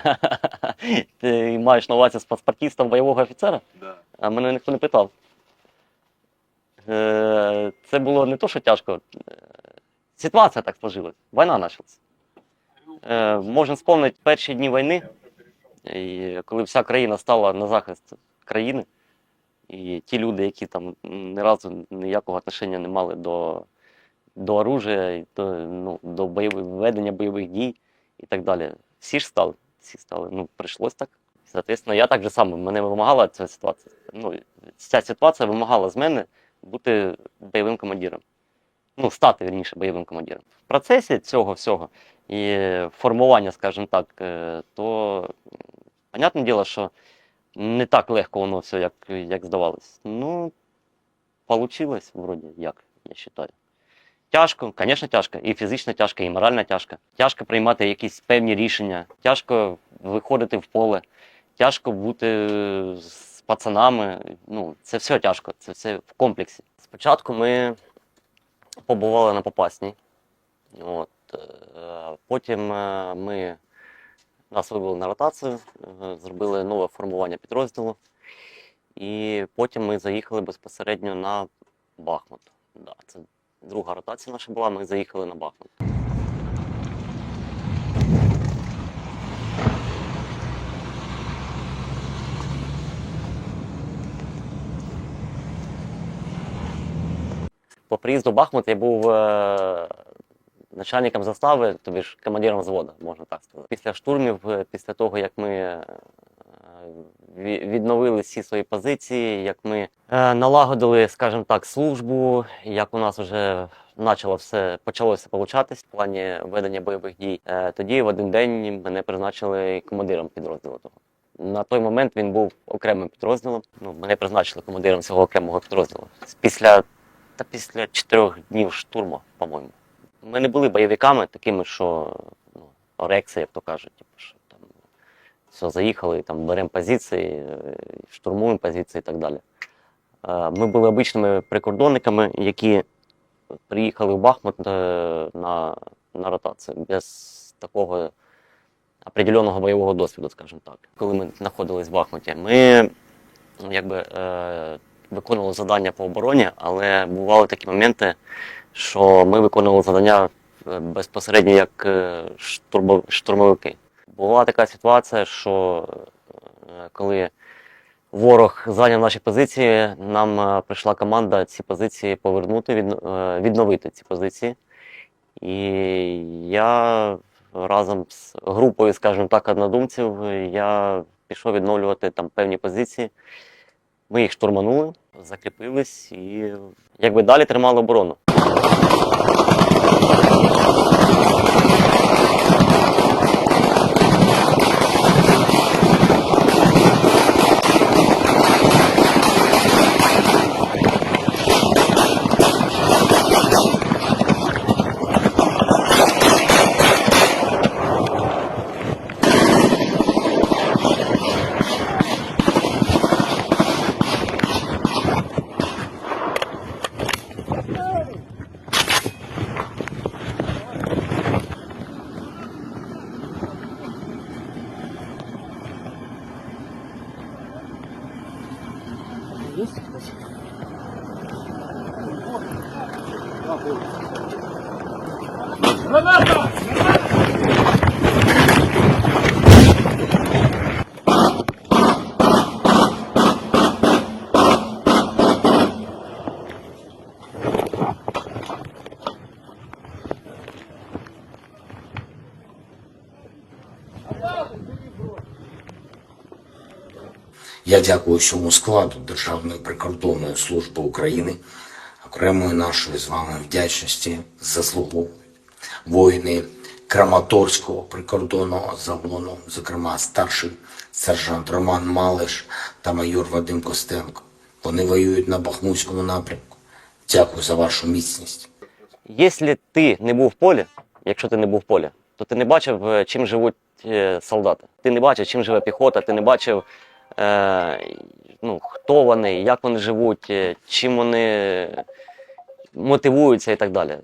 Ти маєш на увазі з паспортистом бойового офіцера? Да. А мене ніхто не питав. Е, Це було не то, що тяжко. Е, Ситуація так сложилась. Війна почалась. Е, Можна вспомнити перші дні війни, коли вся країна стала на захист країни, і ті люди, які там ні разу ніякого отношення не мали до, до оружия, до, ну, до бойових, ведення бойових дій і так далі. Всі ж стали. Всі стали. Ну, прийшлось так. Соответственно, я так же само, мене вимагала ця ситуація. Ну, ця ситуація вимагала з мене бути бойовим командиром. Ну, стати вірніше бойовим командиром. В процесі цього всього і формування, скажімо так, е, то понятне діло, що не так легко воно все, як, як здавалось. Ну, получилось вроді як, я вважаю. Тяжко, звісно, тяжко. І фізично тяжко, і морально тяжко. Тяжко приймати якісь певні рішення, тяжко виходити в поле, тяжко бути з пацанами. Ну, це все тяжко, це все в комплексі. Спочатку ми побували на Попасній. От, е, потім е, ми нас вивели на ротацію, е, зробили нове формування підрозділу. І потім ми заїхали безпосередньо на Бахмут. Да, це друга ротація наша була, ми заїхали на Бахмут. По приїзду Бахмут я був е, начальником застави, тобі ж командиром взводу, можна так сказати. Після штурмів, е, після того, як ми е, відновили всі свої позиції, як ми е, налагодили, скажімо так, службу, як у нас вже почало все, почалося получатись в плані ведення бойових дій, е, тоді в один день мене призначили командиром підрозділу того. На той момент він був окремим підрозділом. Ну, мене призначили командиром цього окремого підрозділу. Після та після чотирьох днів штурму, по-моєму. Ми не були бойовиками такими, що ну, орекси, як то кажуть, типу, що все, заїхали, там беремо позиції, е, штурмуємо позиції і так далі. Е, Ми були обичними прикордонниками, які приїхали в Бахмут е, на, на ротацію без такого определеного бойового досвіду, скажімо так. Коли ми знаходились в Бахмуті, ми якби, е, виконували завдання по обороні, але бували такі моменти, що ми виконували завдання е, безпосередньо як е, штурмовики. Була така ситуація, що е, коли ворог зайняв наші позиції, нам е, прийшла команда ці позиції повернути, е, відновити ці позиції. І я разом з групою, скажімо так, однодумців, я пішов відновлювати там певні позиції. Ми їх штурманули, закріпились і якби далі тримали оборону. есть? Граната! Я дякую всьому складу Державної прикордонної служби України, окремої нашої з вами вдячності заслуговують воїни Краматорського прикордонного загону, зокрема старший сержант Роман Малиш та майор Вадим Костенко. Вони воюють на Бахмутському напрямку. Дякую за вашу міцність. Якщо ти не був в полі, якщо ти не був в полі, то ти не бачив, е, чим живуть е, солдати. Ти не бачив, чим живе піхота, ти не бачив, ну, хто вони, як вони живуть, е, чим вони мотивуються і так далі.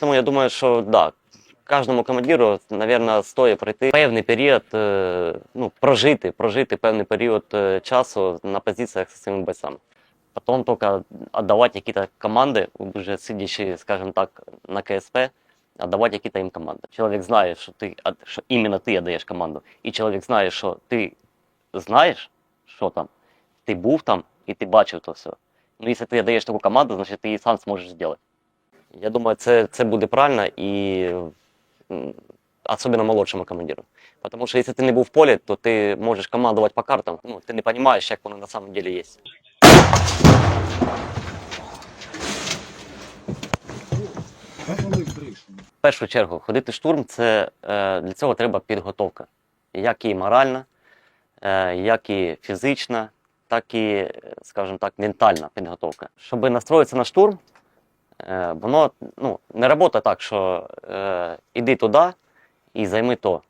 Тому я думаю, що да, кожному командиру, мабуть, стоїть пройти певний період, е, ну, прожити, прожити певний період е, часу на позиціях з цими бойцями. Потом только отдавать какие-то команды, уже сидящие, скажем так, на КСП, отдавать какие-то им команды. Человек знает, что, ты, от- что именно ты отдаешь команду, и человек знает, что ты знаешь, що там, ти був там і ти бачив то все. Ну, якщо ти даєш таку команду, значить ти її сам зможеш зробити. Я думаю, це, це буде правильно і особливо молодшому командиру. Тому що якщо ти не був в полі, то ти можеш командувати по картам, ну, ти не розумієш, як воно на самом деле є. В першу чергу, ходити штурм це е, для цього треба підготовка. Як і моральна, як і фізична, так і, е, скажімо так, ментальна підготовка. Щоб настроїтися на штурм, е, воно ну, не робота так, що е, іди туди і займи то.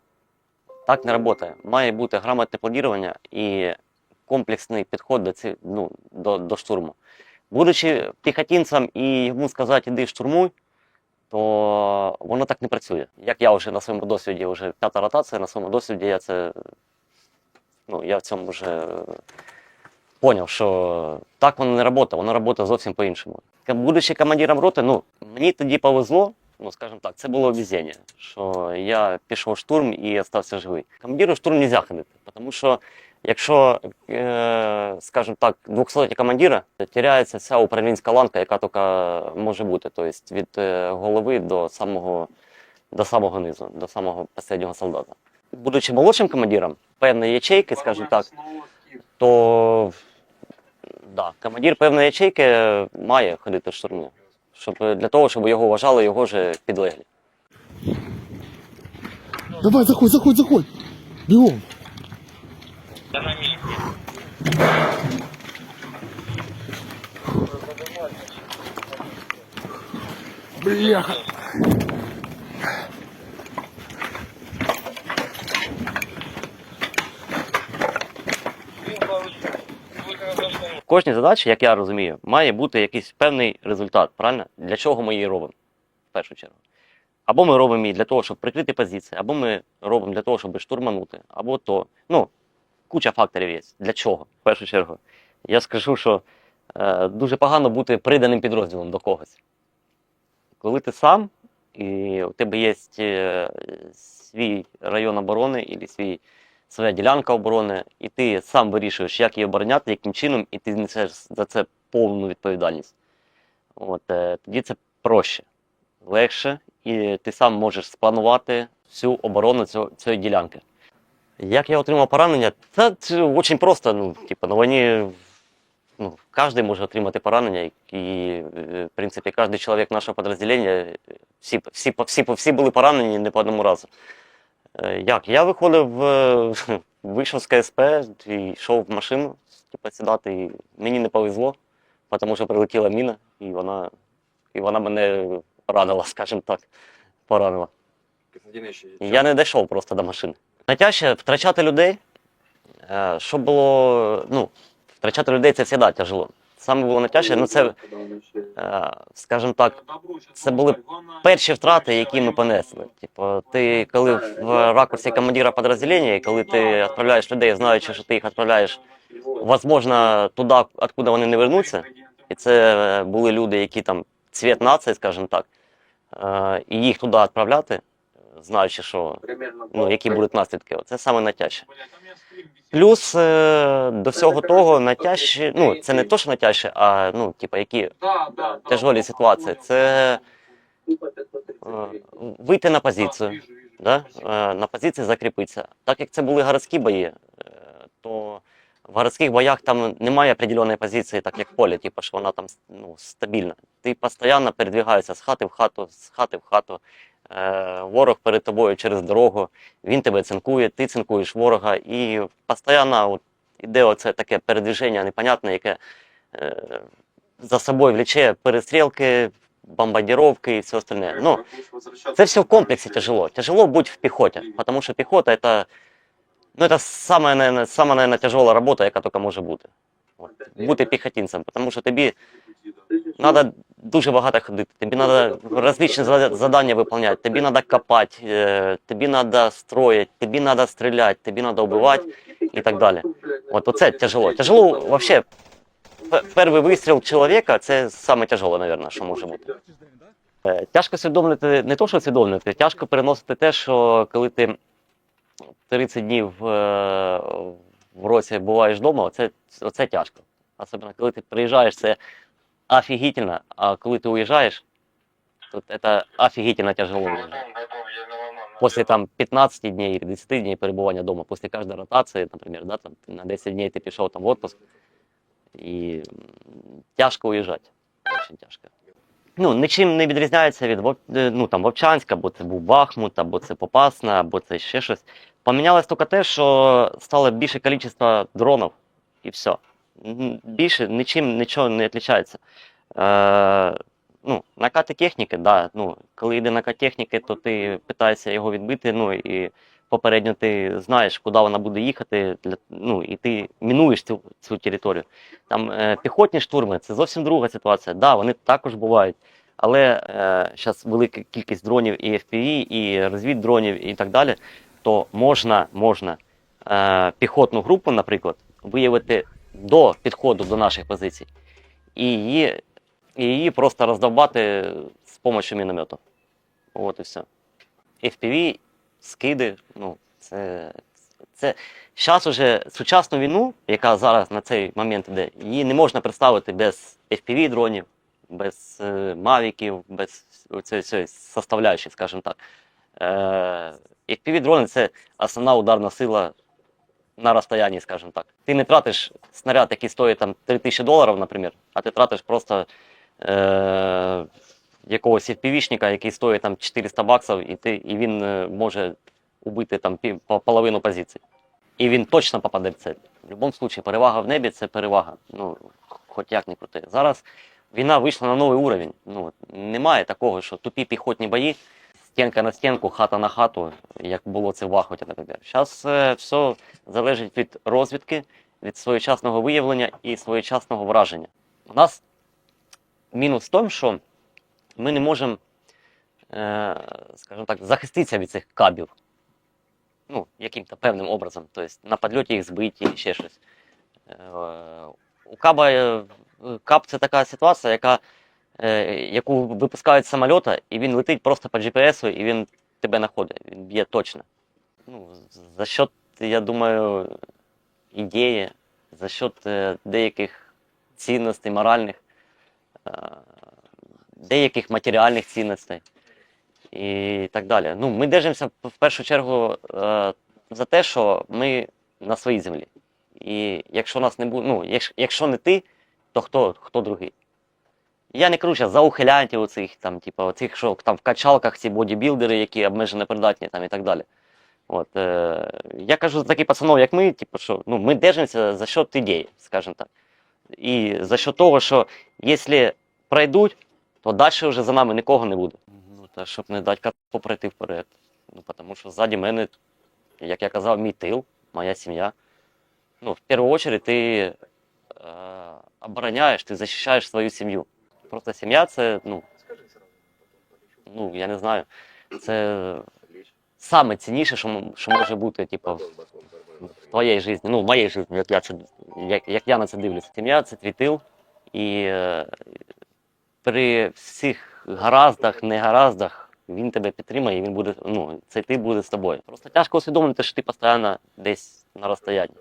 Так не працює. Має бути грамотне планування і комплексний підход до, ці, ну, до, до штурму. Будучи піхотинцем і йому сказати, іди штурмуй, то воно так не працює. Як я вже на своєму досвіді, вже п'ята ротація, на своєму досвіді я це ну, я в цьому вже поняв, що так воно не працює, воно працює зовсім по-іншому. Будучи командиром роти, ну, мені тоді повезло, ну, скажімо так, це було везіння, що я пішов в штурм і залишився живий. Командиру штурм не можна ходити, тому що якщо, е, скажімо так, 200 командира, то теряється вся управлінська ланка, яка тільки може бути, тобто від е, голови до самого, до самого низу, до самого останнього солдата. Будучи молодшим командиром, певної ячейки, скажімо так, то да, командир певної ячейки має ходити в штурми, щоб, для того, щоб його вважали його ж підлеглі. Давай, заходь, заходь, заходь. Бегом. Бляха. В кожній задачі, як я розумію, має бути якийсь певний результат, правильно? Для чого ми її робимо, в першу чергу. Або ми робимо її для того, щоб прикрити позиції, або ми робимо для того, щоб штурманути, або то. Ну, куча факторів є. Для чого, в першу чергу. Я скажу, що е, дуже погано бути приданим підрозділом до когось. Коли ти сам, і у тебе є е, свій район оборони, або свій своя ділянка оборони, і ти сам вирішуєш, як її обороняти, яким чином, і ти несеш за це повну відповідальність. От, е, тоді це проще, легше, і ти сам можеш спланувати всю оборону цього, цієї ділянки. Як я отримав поранення? Це дуже просто. Ну, типу, на війні ну, кожен може отримати поранення, і, е, в принципі, кожен чоловік нашого підрозділення, всі, всі, всі, всі були поранені не по одному разу. Е, Як? Я виходив, вийшов з КСП і йшов в машину, типу, сідати. І мені не повезло, тому що прилетіла міна, і вона, і вона мене поранила, скажімо так. Поранила. Я не дійшов просто до машини. Найтяжче втрачати людей. е, Що було, ну, втрачати людей це завжди тяжело. Саме було найтяжче, ну це, е, скажімо так, це були перші втрати, які ми понесли. Типу, ти коли в ракурсі командира підрозділення, і коли ти відправляєш людей, знаючи, що ти їх відправляєш, возможно, туди, откуда вони не вернуться. І це е, були люди, які там цвіт нації, скажімо так, е, і їх туди відправляти, знаючи, що ну, які будуть наслідки, це саме найтяжче. Плюс е, до всього того, найтяжче, ну це не то, що найтяжче, а ну, типу, які тяжолі ситуації. Це е, вийти на позицію, да? е, на позиції закріпитися. Так як це були городські бої, то в городських боях там немає определеної позиції, так як в полі, типу, що вона там ну, стабільна. Ти постійно передвигаєшся з хати в хату, з хати в хату. Е, ворог перед тобою через дорогу, він тебе цинкує, ти цинкуєш ворога, і постійно от, іде оце таке передвіження непонятне, яке е, за собою влече перестрілки, бомбардировки і все остальне. Ну, це все в комплексі тяжело. Тяжело бути в піхоті, тому що піхота це, ну, це саме, наверное, саме наверное, тяжела робота, яка тільки може бути. От, бути піхотинцем, тому що тобі Треба дуже багато ходити. Тобі треба различні завдання виконувати. Тобі треба копати, е, тобі треба строїти, тобі треба стріляти, тобі треба вбивати і так далі. От оце тяжело. Тяжело вообще. Перший вистріл чоловіка це саме мабуть, що може бути. Е, Тяжко усвідомлити не то, що усвідомлювати, тяжко переносити те, що коли ти 30 днів е, в році буваєш вдома, оце, оце тяжко. Особливо, коли ти приїжджаєш, це офігітельно, а коли ти уїжджаєш, то це офігітельно тяжело. После там 15 дней или 10 дней перебування вдома, после каждой ротации, например, да, там, на 10 дней ти пішов там в отпуск, і тяжко уїжджати. Очень тяжко. Ну, нічим не відрізняється від е, ну, там, Вовчанська, або це був Бахмут, або це Попасна, або це ще щось. Помінялось тільки те, що стало більше кількість дронів, і все. Більше нічим нічого не відрізняється. Е, ну, накати техніки, да, ну, коли йде накат техніки, то ти питаєшся його відбити, ну і попередньо ти знаєш, куди вона буде їхати, для, ну, і ти мінуєш цю, цю територію. Там е, піхотні штурми це зовсім друга ситуація. Да, вони також бувають. Але зараз велика кількість дронів і FPV, і розвіддронів, і так далі, то можна, можна е, піхотну групу, наприклад, виявити до підходу до наших позицій, і її, і її просто роздовбати з допомогою міномету. От і все. FPV, скиди, ну, це. Це зараз уже сучасну війну, яка зараз на цей момент іде, її не можна представити без FPV дронів, без е, мавіків, без цієї составляючої, скажімо так. Е, FPV дрони це основна ударна сила на розстоянні, скажімо так. Ти не тратиш снаряд, який стоїть там 3000 доларів, наприклад, а ти тратиш просто е, якогось FPV-шника, який стоїть там 400 баксів, і, ти, і він е, може убити там половину позицій. І він точно попаде в цель. В будь-якому випадку перевага в небі це перевага. Ну, хоч як не крути. Зараз війна вийшла на новий уровень. Ну, немає такого, що тупі піхотні бої, стінка на стінку, хата на хату, як було це в Бахмуті, наприклад. Зараз е, все залежить від розвідки, від своєчасного виявлення і своєчасного враження. У нас мінус в тому, що ми не можемо, е, скажімо так, захиститися від цих кабів. Ну, яким-то певним образом. Тобто на підльоті їх збиті і ще щось. Е, У каба е, каб це така ситуація, яка, яку випускають з самольота, і він летить просто по GPS, і він тебе знаходить. Він б'є точно. Ну, за счет, я думаю, ідеї, за счет е, деяких цінностей моральних, е, деяких матеріальних цінностей і так далі. Ну, ми держимося в першу чергу е, за те, що ми на своїй землі. І якщо нас не буде, ну, якщо не ти, то хто, хто другий? Я не кажу зараз за ухилянтів оцих, там, типу, оцих, що там в качалках ці бодібілдери, які обмежено придатні там, і так далі. От, е, я кажу за таких пацанов, як ми, типу, що ну, ми держимося за счет ідеї, скажімо так. І за счет того, що якщо пройдуть, то далі вже за нами нікого не буде. Ну, та щоб не дати катку пройти вперед. Ну, тому що ззаді мене, як я казав, мій тил, моя сім'я. Ну, в першу чергу ти е, обороняєш, ти захищаєш свою сім'ю. Просто сім'я це, ну, ну, я не знаю, це саме цінніше, що, що може бути, типу, в в твоїй житті, ну, в моїй житті, як я, як, як я на це дивлюся. Сім'я це твій тил, і е, при всіх гараздах, негараздах він тебе підтримає, і він буде, ну, цей ти буде з тобою. Просто тяжко усвідомити, що ти постійно десь на розстоянні.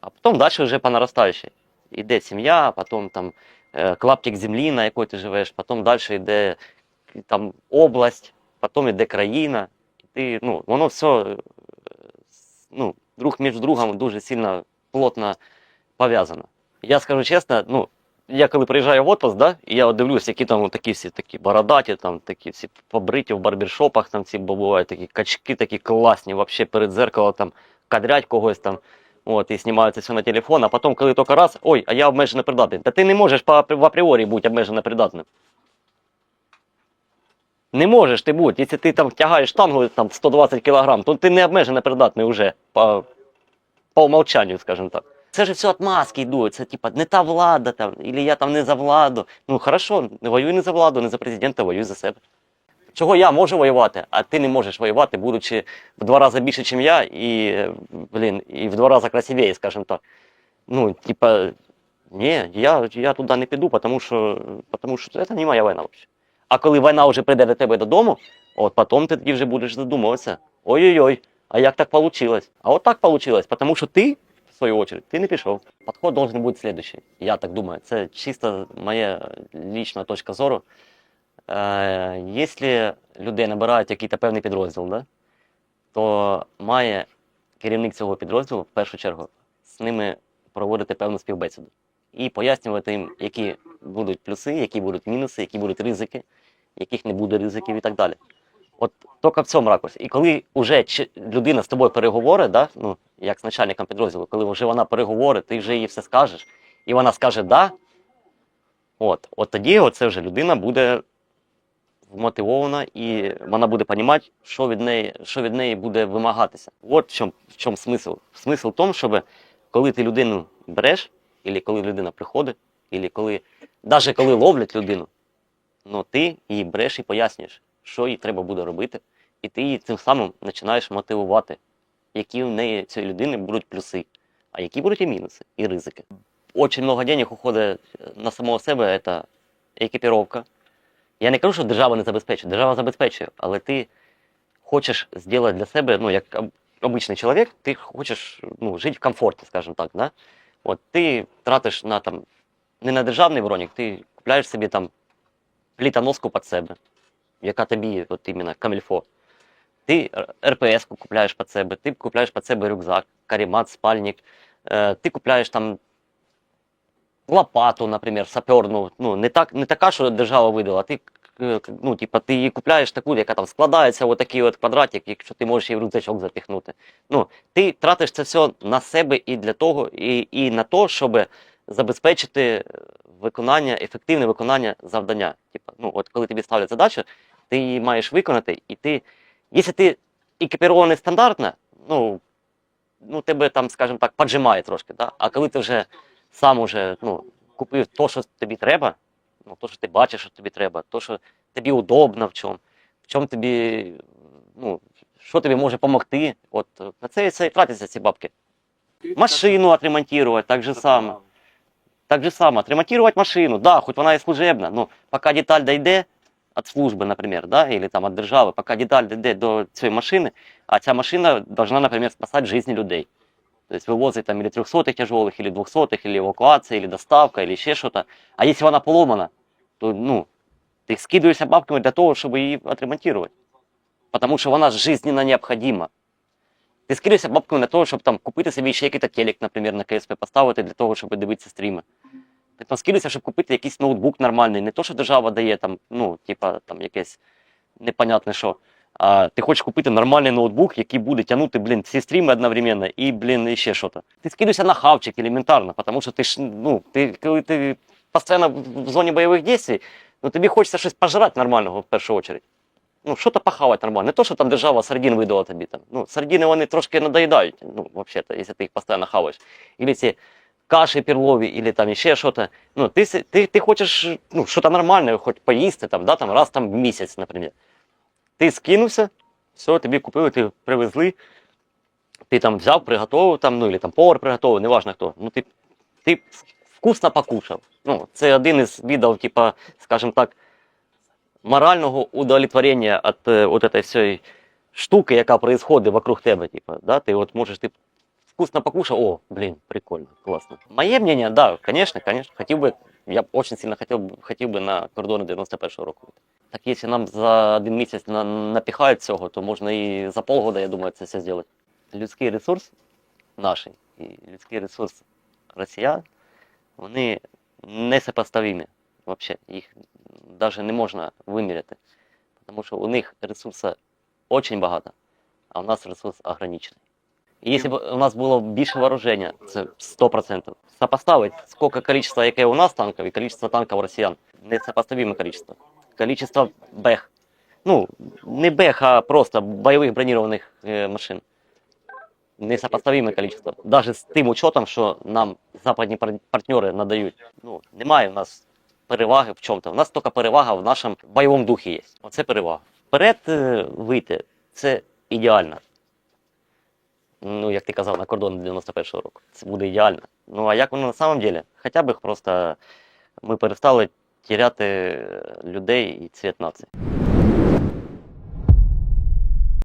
А потім далі вже по наростаючій. Іде сім'я, потім там клаптик землі, на якій ти живеш, потім далі йде там область, потім йде країна. І ти, ну, воно все е, ну, друг між другом дуже сильно плотно пов'язано. Я скажу чесно, ну, я коли приїжджаю в отпуск, да, і я от дивлюсь, які там такі всі такі бородаті, там такі всі побриті в барбершопах, там ці бувають такі качки такі класні, вообще перед зеркалом там кадрять когось там. От, і знімають все на телефон, а потім, коли тільки раз, ой, а я обмежено придатний. Та ти не можеш в апріорі бути обмежено придатним. Не можеш ти бути. Якщо ти там тягаєш штангу там, 120 кг, то ти не обмежено придатний вже по, по умовчанню, скажімо так. Це ж все отмазки йдуть. Це типа не та влада там, або я там не за владу. Ну хорошо, не воюй не за владу, не за президента, воюй за себе. Чого я можу воювати, а ти не можеш воювати, будучи в два рази більше, ніж я, і, блін, і в два рази красивіше, скажімо так. Ну, типа, ні, я, я туди не піду, тому що, тому що це не моя війна взагалі. А коли війна вже прийде до тебе додому, от потім ти тоді вже будеш задумуватися. Ой-ой-ой, а як так вийшло? А от так вийшло, тому що ти, в свою очередь, ти не пішов. Підход должен бути следующий. Я так думаю. Це чисто моя лічна точка зору. Е, якщо людей набирають якийсь певний підрозділ, да, то має керівник цього підрозділу в першу чергу з ними проводити певну співбесіду і пояснювати їм, які будуть плюси, які будуть мінуси, які будуть ризики, яких не буде ризиків і так далі. От тільки в цьому ракурсі. І коли вже людина з тобою переговорить, да, ну, як з начальником підрозділу, коли вже вона переговорить, ти вже їй все скажеш, і вона скаже да, от, от тоді оце вже людина буде вмотивована і вона буде розуміти, що від неї, що від неї буде вимагатися. От в чому, в чому смисл. Смисл в тому, щоб коли ти людину береш, або коли людина приходить, або коли, навіть коли ловлять людину, ну ти її береш і пояснюєш, що їй треба буде робити, і ти її цим самим починаєш мотивувати, які в неї цієї людини будуть плюси, а які будуть і мінуси, і ризики. Очень много денег уходить на самого себе, це екіпіровка. Я не кажу, що держава не забезпечує, держава забезпечує, але ти хочеш зробити для себе, ну, як об- обичний чоловік, ти хочеш ну, жити в комфорті, скажімо так. Да? От ти тратиш на там, не на державний бронік, ти купляєш собі там плітоноску під себе, яка тобі от іменно камільфо. Ти РПС купляєш під себе, ти купляєш під себе рюкзак, карімат, спальник, е, ти купляєш там лопату, наприклад, саперну. Ну, не, так, не така, що держава видала, ти, е, ну, типа, ти її купляєш таку, яка там складається в такий от квадратик, якщо ти можеш її в рюкзачок запіхнути. Ну, ти тратиш це все на себе і для того, і, і на те, щоб забезпечити виконання, ефективне виконання завдання. Типа, ну, от коли тобі ставлять задачу, ти її маєш виконати, і ти, якщо ти екіпірований стандартно, ну, ну тебе там, скажімо так, поджимає трошки. Да? А коли ти вже сам уже ну, купив то, що тобі треба, ну, то, що ти бачиш, що тобі треба, то, що тобі удобно в чому, в чому тобі, ну, що тобі може допомогти. От на це, це і тратяться ці бабки. Машину отремонтувати, так же само. Так же само, отремонтировать машину, да, хоть вона і служебна, но пока деталь дойде від служби, наприклад, да, или там від держави, поки деталь дойде до цієї машини, а ця машина должна, наприклад, спасати життя людей. То есть вывозить там или 300 тяжелых, или 200, или эвакуация, или доставка, или еще что-то. А если она поломана, то ну, ты скидываешься бабками для того, чтобы ее отремонтировать. Потому что она жизненно необходима. Ти скидуєшся бабками на того, щоб там купити собі ще якийсь телек, наприклад, на КСП поставити для того, щоб дивитися стріми. Ти там скидуєшся, щоб купити якийсь ноутбук нормальний, не то, що держава дає там, ну, типа там якесь непонятне що. А ти хочеш купити нормальний ноутбук, який буде тягнути, блін, всі стріми одновременно і, блін, і ще щось. Ти скидуєшся на хавчик елементарно, тому що ти ж, ну, ти, коли ти постійно в зоні бойових дій, ну тобі хочеться щось пожрати нормального в першу чергу. Ну, що то похавати нормально. Не то, що там держава сардін видала тобі там. Ну, сардіни вони трошки надоїдають, ну, взагалі, якщо ти їх постійно хаваєш. Или ці каші перлові, или там ще щось. Ну, ти, ти, ти хочеш ну, щось нормальне, хоч поїсти, там, да, там, раз там в місяць, наприклад. Ти скинувся, все, тобі купили, ти привезли, ти там взяв, приготував, там, ну, или там повар приготував, неважно хто. Ну, ти, ти вкусно покушав. Ну, це один із видів, типа, скажімо так, морального удовлетворення від е, от этой всієї штуки, яка происходит вокруг тебе. Типа, да? Ти от можеш ти вкусно покушав, о, блін, прикольно, класно. Моє мнение, да, конечно, конечно, хотів би, я очень сильно хотів, хотів би на кордони 91-го року. Так якщо нам за один місяць на, напіхають цього, то можна і за полгода, я думаю, це все зробити. Людський ресурс наш і людський ресурс росіян, вони несопоставимі. Вообще, їх навіть не можна виміряти. Тому що у них ресурсу дуже багато, а у нас ресурс ограничений. І якщо б у нас було більше вооруження, це 100%. Сопоставити, скільки количество, яке у нас танків, і количество танків росіян. Несопоставиме количество. Количество бех. Ну, не бех, а просто бойових бронірованих е, машин. несопоставиме количество. Даже з тим учетом, що нам западні пар- партнери надають. Ну, немає в нас переваги в чому-то. У нас тільки перевага в нашому бойовому духі є. Оце перевага. Вперед е, вийти це ідеально. Ну, як ти казав, на кордон 91-го року. Це буде ідеально. Ну а як воно на самом деле? Хоча б просто ми перестали тіряти людей і цвіт нації.